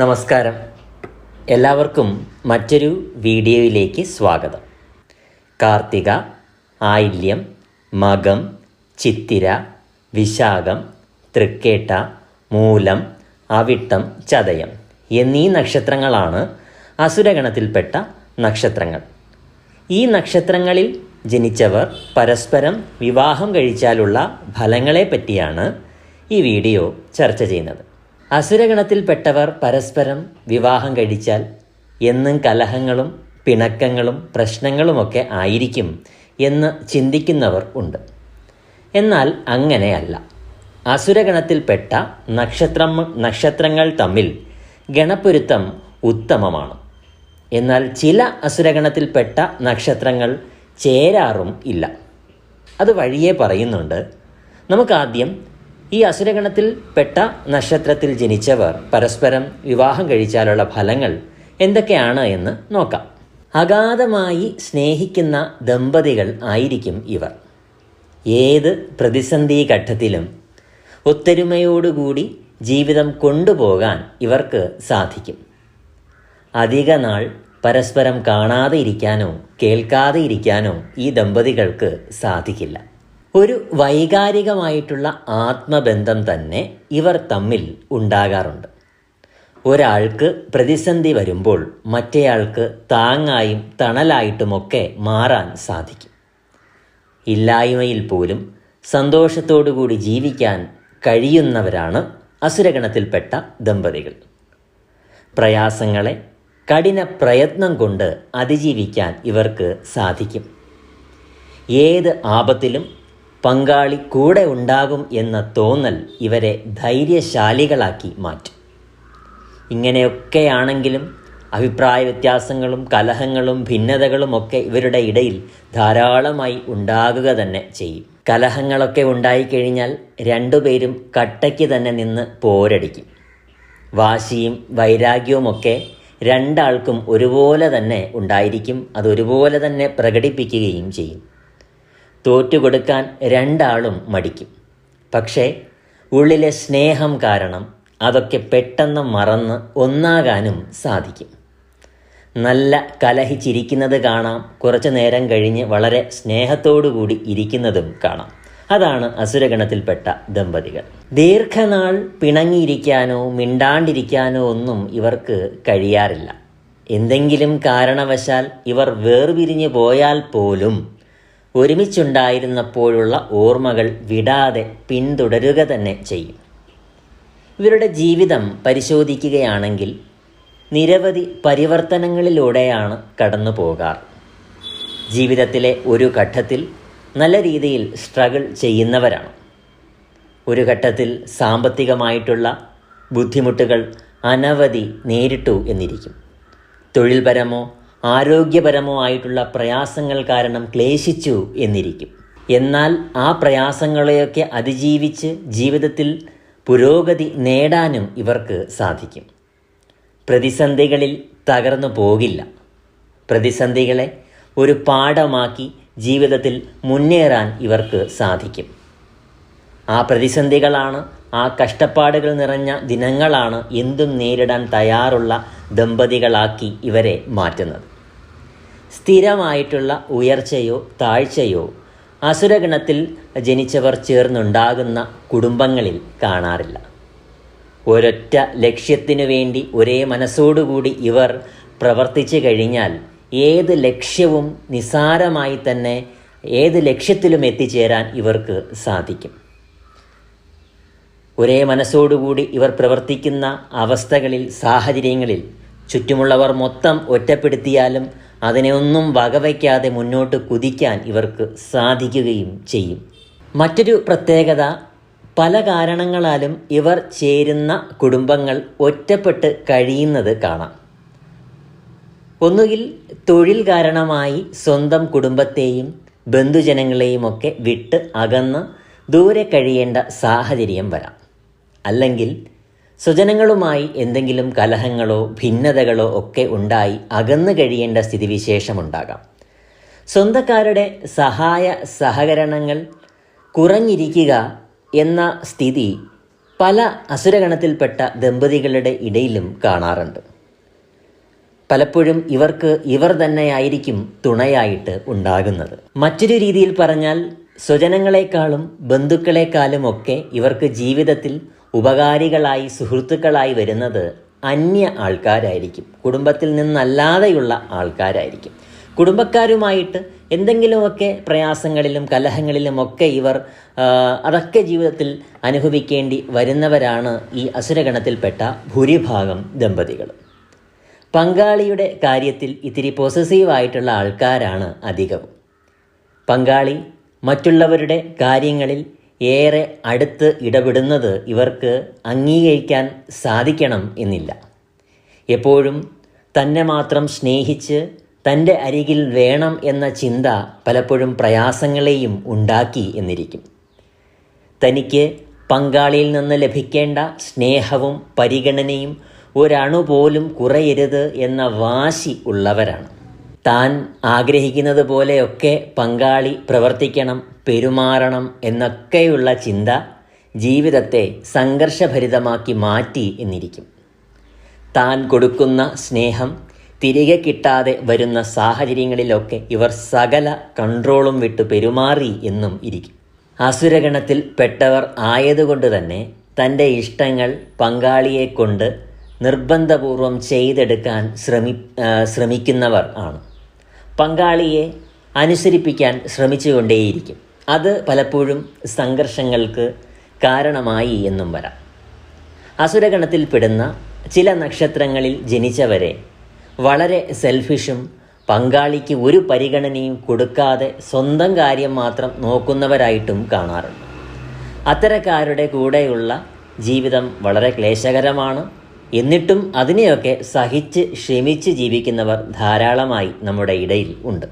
നമസ്കാരം. എല്ലാവർക്കും മറ്റൊരു വീഡിയോയിലേക്ക് സ്വാഗതം. കാർത്തിക ആയില്യം മകം ചിത്തിര വിശാഖം തൃക്കേട്ട മൂലം അവിട്ടം ചതയം എന്നീ നക്ഷത്രങ്ങളാണ് അസുരഗണത്തിൽപ്പെട്ട നക്ഷത്രങ്ങൾ. ഈ നക്ഷത്രങ്ങളിൽ ജനിച്ചവർ പരസ്പരം വിവാഹം കഴിച്ചാലുള്ള ഫലങ്ങളെ പറ്റിയാണ് ഈ വീഡിയോ ചർച്ച ചെയ്യുന്നത്. അസുരഗണത്തിൽപ്പെട്ടവർ പരസ്പരം വിവാഹം കഴിച്ചാൽ എന്നും കലഹങ്ങളും പിണക്കങ്ങളും പ്രശ്നങ്ങളുമൊക്കെ ആയിരിക്കും എന്ന് ചിന്തിക്കുന്നവർ ഉണ്ട്. എന്നാൽ അങ്ങനെയല്ല. അസുരഗണത്തിൽപ്പെട്ട നക്ഷത്രം നക്ഷത്രങ്ങൾ തമ്മിൽ ഗണപ്പൊരുത്തം ഉത്തമമാണ്. എന്നാൽ ചില അസുരഗണത്തിൽപ്പെട്ട നക്ഷത്രങ്ങൾ ചേരാറും ഇല്ല. അത് വഴിയെ പറയുന്നുണ്ട്. നമുക്കാദ്യം ഈ അസുരഗണത്തിൽ പെട്ട നക്ഷത്രത്തിൽ ജനിച്ചവർ പരസ്പരം വിവാഹം കഴിച്ചാലുള്ള ഫലങ്ങൾ എന്തൊക്കെയാണ് എന്ന് നോക്കാം. അഗാധമായി സ്നേഹിക്കുന്ന ദമ്പതികൾ ആയിരിക്കും ഇവർ. ഏത് പ്രതിസന്ധി ഘട്ടത്തിലും ഒത്തൊരുമയോടുകൂടി ജീവിതം കൊണ്ടുപോകാൻ ഇവർക്ക് സാധിക്കും. അധിക നാൾ പരസ്പരം കാണാതെ ഇരിക്കാനോ കേൾക്കാതെ ഇരിക്കാനോ ഈ ദമ്പതികൾക്ക് സാധിക്കില്ല. ഒരു വൈകാരികമായിട്ടുള്ള ആത്മബന്ധം തന്നെ ഇവർ തമ്മിൽ ഉണ്ടാകാറുണ്ട്. ഒരാൾക്ക് പ്രതിസന്ധി വരുമ്പോൾ മറ്റേയാൾക്ക് താങ്ങായും തണലായിട്ടുമൊക്കെ മാറാൻ സാധിക്കും. ഇല്ലായ്മയിൽ പോലും സന്തോഷത്തോടുകൂടി ജീവിക്കാൻ കഴിയുന്നവരാണ് അസുരഗണത്തിൽപ്പെട്ട ദമ്പതികൾ. പ്രയാസങ്ങളെ കഠിന പ്രയത്നം കൊണ്ട് അതിജീവിക്കാൻ ഇവർക്ക് സാധിക്കും. ഏത് ആപത്തിലും പങ്കാളി കൂടെ ഉണ്ടാകും എന്ന തോന്നൽ ഇവരെ ധൈര്യശാലികളാക്കി മാറ്റും. ഇങ്ങനെയൊക്കെയാണെങ്കിലും അഭിപ്രായ വ്യത്യാസങ്ങളും കലഹങ്ങളും ഭിന്നതകളും ഒക്കെ ഇവരുടെ ഇടയിൽ ധാരാളമായി ഉണ്ടാകുക തന്നെ ചെയ്യും. കലഹങ്ങളൊക്കെ ഉണ്ടായിക്കഴിഞ്ഞാൽ രണ്ടുപേരും കട്ടയ്ക്ക് തന്നെ നിന്ന് പോരടിക്കും. വാശിയും വൈരാഗ്യവുമൊക്കെ രണ്ടാൾക്കും ഒരുപോലെ തന്നെ ഉണ്ടായിരിക്കും അതൊരുപോലെ തന്നെ പ്രകടിപ്പിക്കുകയും ചെയ്യും. തോറ്റുകൊടുക്കാൻ രണ്ടാളും മടിക്കും. പക്ഷേ ഉള്ളിലെ സ്നേഹം കാരണം അതൊക്കെ പെട്ടെന്ന് മറന്ന് ഒന്നാകാനും സാധിക്കും. നല്ല കലഹിച്ചിരിക്കുന്നത് കാണാം കുറച്ചു നേരം കഴിഞ്ഞ് വളരെ സ്നേഹത്തോടുകൂടി ഇരിക്കുന്നതും കാണാം. അതാണ് അസുരഗണത്തിൽപ്പെട്ട ദമ്പതികൾ. ദീർഘനാൾ പിണങ്ങിയിരിക്കാനോ മിണ്ടാണ്ടിരിക്കാനോ ഒന്നും ഇവർക്ക് കഴിയാറില്ല. എന്തെങ്കിലും കാരണവശാൽ ഇവർ വേർപിരിഞ്ഞു പോയാൽ പോലും ഒരുമിച്ചുണ്ടായിരുന്നപ്പോഴുള്ള ഓർമ്മകൾ വിടാതെ പിന്തുടരുക തന്നെ ചെയ്യും. ഇവരുടെ ജീവിതം പരിശോധിക്കുകയാണെങ്കിൽ നിരവധി പരിവർത്തനങ്ങളിലൂടെയാണ് കടന്നു പോകാറ്. ജീവിതത്തിലെ ഒരു ഘട്ടത്തിൽ നല്ല രീതിയിൽ സ്ട്രഗിൾ ചെയ്യുന്നവരാണ്. ഒരു ഘട്ടത്തിൽ സാമ്പത്തികമായിട്ടുള്ള ബുദ്ധിമുട്ടുകൾ അനവധി നേരിട്ടു എന്നിരിക്കും. തൊഴിൽപരമോ ആരോഗ്യപരമോ ആയിട്ടുള്ള പ്രയാസങ്ങൾ കാരണം ക്ലേശിച്ചു എന്നിരിക്കും. എന്നാൽ ആ പ്രയാസങ്ങളെയൊക്കെ അതിജീവിച്ച് ജീവിതത്തിൽ പുരോഗതി നേടാനും ഇവർക്ക് സാധിക്കും. പ്രതിസന്ധികളിൽ തകർന്നു പോകില്ല. പ്രതിസന്ധികളെ ഒരു പാഠമാക്കി ജീവിതത്തിൽ മുന്നേറാൻ ഇവർക്ക് സാധിക്കും. ആ പ്രതിസന്ധികളാണ് ആ കഷ്ടപ്പാടുകൾ നിറഞ്ഞ ദിനങ്ങളാണ് എന്തും നേരിടാൻ തയ്യാറുള്ള ദമ്പതികളാക്കി ഇവരെ മാറ്റുന്നത്. സ്ഥിരമായിട്ടുള്ള ഉയർച്ചയോ താഴ്ചയോ അസുരഗണത്തിൽ ജനിച്ചവർ ചേർന്നുണ്ടാകുന്ന കുടുംബങ്ങളിൽ കാണാറില്ല. ഒരൊറ്റ ലക്ഷ്യത്തിനു വേണ്ടി ഒരേ മനസ്സോടുകൂടി ഇവർ പ്രവർത്തിച്ചു കഴിഞ്ഞാൽ ഏത് ലക്ഷ്യവും നിസാരമായി തന്നെ ഏത് ലക്ഷ്യത്തിലും എത്തിച്ചേരാൻ ഇവർക്ക് സാധിക്കും. ഒരേ മനസ്സോടുകൂടി ഇവർ പ്രവർത്തിക്കുന്ന അവസ്ഥകളിൽ സാഹചര്യങ്ങളിൽ ചുറ്റുമുള്ളവർ മൊത്തം ഒറ്റപ്പെടുത്തിയാലും അതിനെ ഒന്നും വകവയ്ക്കാതെ മുന്നോട്ട് കുതിക്കാൻ ഇവർക്ക് സാധിക്കുകയും ചെയ്യും. മറ്റൊരു പ്രത്യേകത പല കാരണങ്ങളാലും ഇവർ ചേരുന്ന കുടുംബങ്ങൾ ഒറ്റപ്പെട്ട് കഴിയുന്നത് കാണാം. ഒന്നുകിൽ തൊഴിൽ കാരണമായി സ്വന്തം കുടുംബത്തെയും ബന്ധുജനങ്ങളെയും ഒക്കെ വിട്ട് അകന്ന് ദൂരെ കഴിയേണ്ട സാഹചര്യം വരാം. അല്ലെങ്കിൽ സ്വജനങ്ങളുമായി എന്തെങ്കിലും കലഹങ്ങളോ ഭിന്നതകളോ ഒക്കെ ഉണ്ടായി അകന്നു കഴിയേണ്ട സ്ഥിതിവിശേഷമുണ്ടാകാം. സ്വന്തക്കാരുടെ സഹായ സഹകരണങ്ങൾ കുറഞ്ഞിരിക്കുക എന്ന സ്ഥിതി പല അസുരഗണത്തിൽപ്പെട്ട ദമ്പതികളുടെ ഇടയിലും കാണാറുണ്ട്. പലപ്പോഴും ഇവർക്ക് ഇവർ തന്നെയായിരിക്കും തുണയായിട്ട് ഉണ്ടാകുന്നത്. മറ്റൊരു രീതിയിൽ പറഞ്ഞാൽ സ്വജനങ്ങളെക്കാളും ബന്ധുക്കളെക്കാളും ഒക്കെ ഇവർക്ക് ജീവിതത്തിൽ ഉപകാരികളായി സുഹൃത്തുക്കളായി വരുന്നത് അന്യ ആൾക്കാരായിരിക്കും. കുടുംബത്തിൽ നിന്നല്ലാതെയുള്ള ആൾക്കാരായിരിക്കും. കുടുംബക്കാരുമായിട്ട് എന്തെങ്കിലുമൊക്കെ പ്രയാസങ്ങളിലും കലഹങ്ങളിലും ഒക്കെ ഇവർ അതൊക്കെ ജീവിതത്തിൽ അനുഭവിക്കേണ്ടി വരുന്നവരാണ് ഈ അസുരഗണത്തിൽപ്പെട്ട ഭൂരിഭാഗം ദമ്പതികൾ. പങ്കാളിയുടെ കാര്യത്തിൽ ഇത്തിരി പോസസീവായിട്ടുള്ള ആൾക്കാരാണ് അധികവും. പങ്കാളി മറ്റുള്ളവരുടെ കാര്യങ്ങളിൽ ഏറെ അടുത്ത് ഇടപെടുന്നത് ഇവർക്ക് അംഗീകരിക്കാൻ സാധിക്കണം എന്നില്ല. എപ്പോഴും തന്നെ മാത്രം സ്നേഹിച്ച് തന്റെ അരികിൽ വേണം എന്ന ചിന്ത പലപ്പോഴും പ്രയാസങ്ങളെയും ഉണ്ടാക്കി എന്നിരിക്കും. തനിക്ക് പങ്കാളിയിൽ നിന്ന് ലഭിക്കേണ്ട സ്നേഹവും പരിഗണനയും ഒരണു പോലും കുറയരുത് എന്ന വാശി ഉള്ളവരാണ്. താൻ ആഗ്രഹിക്കുന്നത് പോലെയൊക്കെ പങ്കാളി പ്രവർത്തിക്കണം പെരുമാറണം എന്നൊക്കെയുള്ള ചിന്ത ജീവിതത്തെ സംഘർഷഭരിതമാക്കി മാറ്റി എന്നിരിക്കും. താൻ കൊടുക്കുന്ന സ്നേഹം തിരികെ കിട്ടാതെ വരുന്ന സാഹചര്യങ്ങളിലൊക്കെ ഇവർ സകല കൺട്രോളും വിട്ട് പെരുമാറി എന്നും ഇരിക്കും. അസുരഗണത്തിൽ പെട്ടവർ ആയതുകൊണ്ട് തന്നെ തന്റെ ഇഷ്ടങ്ങൾ പങ്കാളിയെ കൊണ്ട് നിർബന്ധപൂർവം ചെയ്തെടുക്കാൻ ശ്രമി ശ്രമിക്കുന്നവർ ആണ്. പങ്കാളിയെ അനുസരിപ്പിക്കാൻ ശ്രമിച്ചുകൊണ്ടേയിരിക്കും. അത് പലപ്പോഴും സംഘർഷങ്ങൾക്ക് കാരണമായി എന്നും വരാം. അസുരഗണത്തിൽപ്പെടുന്ന ചില നക്ഷത്രങ്ങളിൽ ജനിച്ചവരെ വളരെ സെൽഫിഷും പങ്കാളിക്ക് ഒരു പരിഗണനയും കൊടുക്കാതെ സ്വന്തം കാര്യം മാത്രം നോക്കുന്നവരായിട്ടും കാണാറുണ്ട്. അത്തരക്കാരുടെ കൂടെയുള്ള ജീവിതം വളരെ ക്ലേശകരമാണ്. എന്നിട്ടും അതിനെയൊക്കെ സഹിച്ച് ക്ഷമിച്ച് ജീവിക്കുന്നവർ ധാരാളമായി നമ്മുടെ ഇടയിൽ ഉണ്ട്.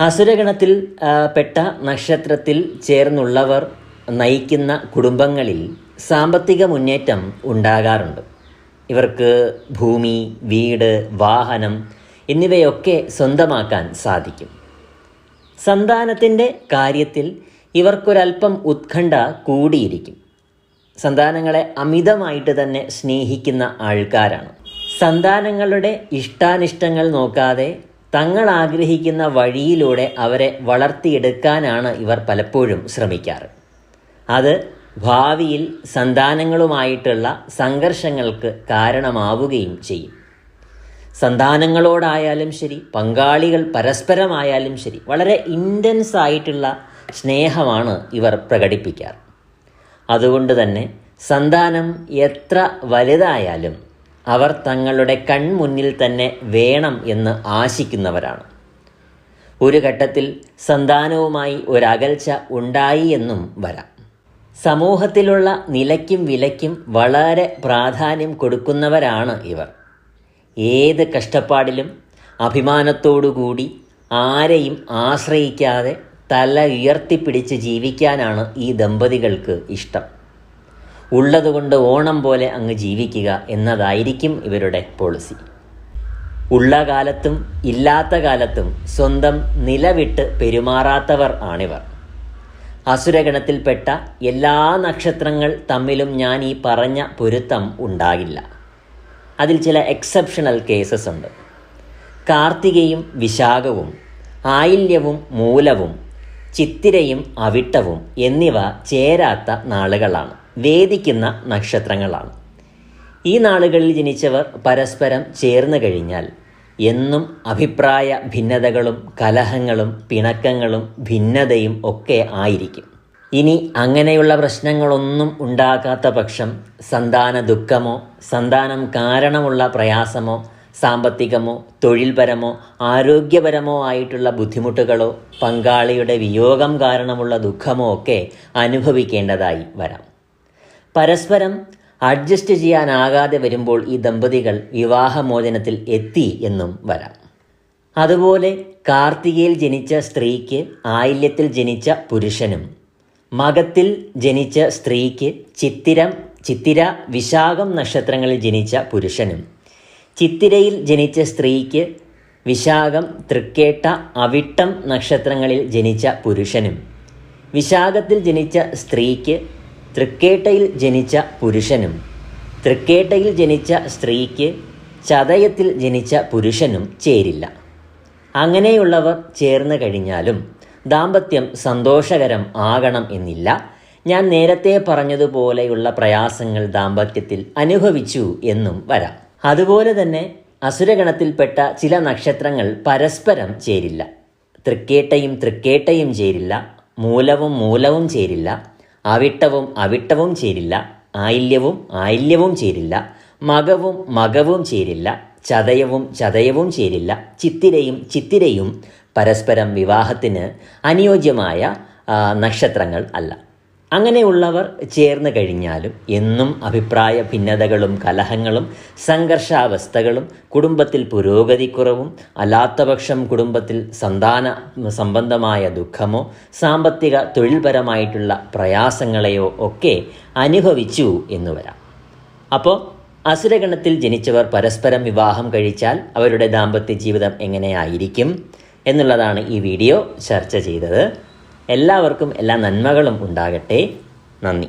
അസുരഗണത്തിൽ പെട്ട നക്ഷത്രത്തിൽ ചേർന്നുള്ളവർ നയിക്കുന്ന കുടുംബങ്ങളിൽ സാമ്പത്തിക മുന്നേറ്റം ഉണ്ടാകാറുണ്ട്. ഇവർക്ക് ഭൂമി വീട് വാഹനം എന്നിവയൊക്കെ സ്വന്തമാക്കാൻ സാധിക്കും. സന്താനത്തിന്റെ കാര്യത്തിൽ ഇവർക്കൊരൽപ്പം ഉത്കണ്ഠ കൂടിയിരിക്കും. സന്താനങ്ങളെ അമിതമായിട്ട് തന്നെ സ്നേഹിക്കുന്ന ആൾക്കാരാണ്. സന്താനങ്ങളുടെ ഇഷ്ടാനിഷ്ടങ്ങൾ നോക്കാതെ തങ്ങൾ ആഗ്രഹിക്കുന്ന വഴിയിലൂടെ അവരെ വളർത്തിയെടുക്കാനാണ് ഇവർ പലപ്പോഴും ശ്രമിക്കാറ്. അത് ഭാവിയിൽ സന്താനങ്ങളുമായിട്ടുള്ള സംഘർഷങ്ങൾക്ക് കാരണമാവുകയും ചെയ്യും. സന്താനങ്ങളോടായാലും ശരി പങ്കാളികൾ പരസ്പരമായാലും ശരി വളരെ ഇന്റൻസ് ആയിട്ടുള്ള സ്നേഹമാണ് ഇവർ പ്രകടിപ്പിക്കാറ്. അതുകൊണ്ട് തന്നെ സന്താനം എത്ര വലുതായാലും അവർ തങ്ങളുടെ കൺമുന്നിൽ തന്നെ വേണം എന്ന് ആശിക്കുന്നവരാണ്. ഒരു ഘട്ടത്തിൽ സന്താനവുമായി ഒരകൽച്ച ഉണ്ടായി എന്നും വരാം. സമൂഹത്തിലുള്ള നിലയ്ക്കും വിലയ്ക്കും വളരെ പ്രാധാന്യം കൊടുക്കുന്നവരാണ് ഇവർ. ഏത് കഷ്ടപ്പാടിലും അഭിമാനത്തോടുകൂടി ആരെയും ആശ്രയിക്കാതെ തല ഉയർത്തിപ്പിടിച്ച് ജീവിക്കാനാണ് ഈ ദമ്പതികൾക്ക് ഇഷ്ടം. ഉള്ളതുകൊണ്ട് ഓണം പോലെ അങ്ങ് ജീവിക്കുക എന്നതായിരിക്കും ഇവരുടെ പോളിസി. ഉള്ള കാലത്തും ഇല്ലാത്ത കാലത്തും സ്വന്തം നിലവിട്ട് പെരുമാറാത്തവർ ആണിവർ. അസുരഗണത്തിൽപ്പെട്ട എല്ലാ നക്ഷത്രങ്ങൾ തമ്മിലും ഞാൻ ഈ പറഞ്ഞ പൊരുത്തം ഉണ്ടാകില്ല. അതിൽ ചില എക്സെപ്ഷണൽ കേസസ് ഉണ്ട്. കാർത്തികയും വിശാഖവും ആയില്യവും മൂലവും ചിത്തിരയും അവിട്ടവും എന്നിവ ചേരാത്ത നാളുകളാണ്. വേദിക്കുന്ന നക്ഷത്രങ്ങളാണ്. ഈ നാളുകളിൽ ജനിച്ചവർ പരസ്പരം ചേർന്ന് കഴിഞ്ഞാൽ എന്നും അഭിപ്രായ ഭിന്നതകളും കലഹങ്ങളും പിണക്കങ്ങളും ഭിന്നതയും ഒക്കെ ആയിരിക്കും. ഇനി അങ്ങനെയുള്ള പ്രശ്നങ്ങളൊന്നും ഉണ്ടാകാത്ത പക്ഷം സന്താന ദുഃഖമോ സന്താനം കാരണമുള്ള പ്രയാസമോ സാമ്പത്തികമോ തൊഴിൽപരമോ ആരോഗ്യപരമോ ആയിട്ടുള്ള ബുദ്ധിമുട്ടുകളോ പങ്കാളിയുടെ വിയോഗം കാരണമുള്ള ദുഃഖമോ ഒക്കെ അനുഭവിക്കേണ്ടതായി വരാം. പരസ്പരം അഡ്ജസ്റ്റ് ചെയ്യാനാകാതെ വരുമ്പോൾ ഈ ദമ്പതികൾ വിവാഹമോചനത്തിൽ എത്തി എന്നും വരാം. അതുപോലെ കാർത്തികയിൽ ജനിച്ച സ്ത്രീക്ക് ആയില്യത്തിൽ ജനിച്ച പുരുഷനും മകത്തിൽ ജനിച്ച സ്ത്രീക്ക് ചിത്തിരം ചിത്തിര വിശാഖം നക്ഷത്രങ്ങളിൽ ജനിച്ച പുരുഷനും ചിത്തിരയിൽ ജനിച്ച സ്ത്രീക്ക് വിശാഖം തൃക്കേട്ട അവിട്ടം നക്ഷത്രങ്ങളിൽ ജനിച്ച പുരുഷനും. വിശാഖത്തിൽ ജനിച്ച സ്ത്രീക്ക് തൃക്കേട്ടയിൽ ജനിച്ച പുരുഷനും. തൃക്കേട്ടയിൽ ജനിച്ച സ്ത്രീക്ക് ചതയത്തിൽ ജനിച്ച പുരുഷനും ചേരില്ല. അങ്ങനെയുള്ളവർ ചേർന്ന് കഴിഞ്ഞാലും ദാമ്പത്യം സന്തോഷകരം ആകണം എന്നില്ല. ഞാൻ നേരത്തെ പറഞ്ഞതുപോലെയുള്ള പ്രയാസങ്ങൾ ദാമ്പത്യത്തിൽ അനുഭവിച്ചു എന്നും വരാം. അതുപോലെ തന്നെ അസുരഗണത്തിൽപ്പെട്ട ചില നക്ഷത്രങ്ങൾ പരസ്പരം ചേരില്ല. തൃക്കേട്ടയും തൃക്കേട്ടയും ചേരില്ല മൂലവും മൂലവും ചേരില്ല അവിട്ടവും അവിട്ടവും ചേരില്ല ആയില്യവും ആയില്യവും ചേരില്ല മകവും മകവും ചേരില്ല ചതയവും ചതയവും ചേരില്ല ചിത്തിരയും ചിത്തിരയും പരസ്പരം വിവാഹത്തിന് അനുയോജ്യമായ നക്ഷത്രങ്ങൾ അല്ല. അങ്ങനെയുള്ളവർ ചേർന്ന് കഴിഞ്ഞാലും എന്നും അഭിപ്രായ ഭിന്നതകളും കലഹങ്ങളും സംഘർഷാവസ്ഥകളും കുടുംബത്തിൽ പുരോഗതിക്കുറവും അല്ലാത്തപക്ഷം കുടുംബത്തിൽ സന്താന സംബന്ധമായ ദുഃഖമോ സാമ്പത്തിക തൊഴിൽപരമായിട്ടുള്ള പ്രയാസങ്ങളെയോ ഒക്കെ അനുഭവിച്ചു എന്ന് വരാം. അപ്പോൾ അസുരഗണത്തിൽ ജനിച്ചവർ പരസ്പരം വിവാഹം കഴിച്ചാൽ അവരുടെ ദാമ്പത്യ ജീവിതം എങ്ങനെയായിരിക്കും എന്നുള്ളതാണ് ഈ വീഡിയോ ചർച്ച ചെയ്തത്. എല്ലാവർക്കും എല്ലാ നന്മകളും ഉണ്ടാകട്ടെ. നന്ദി.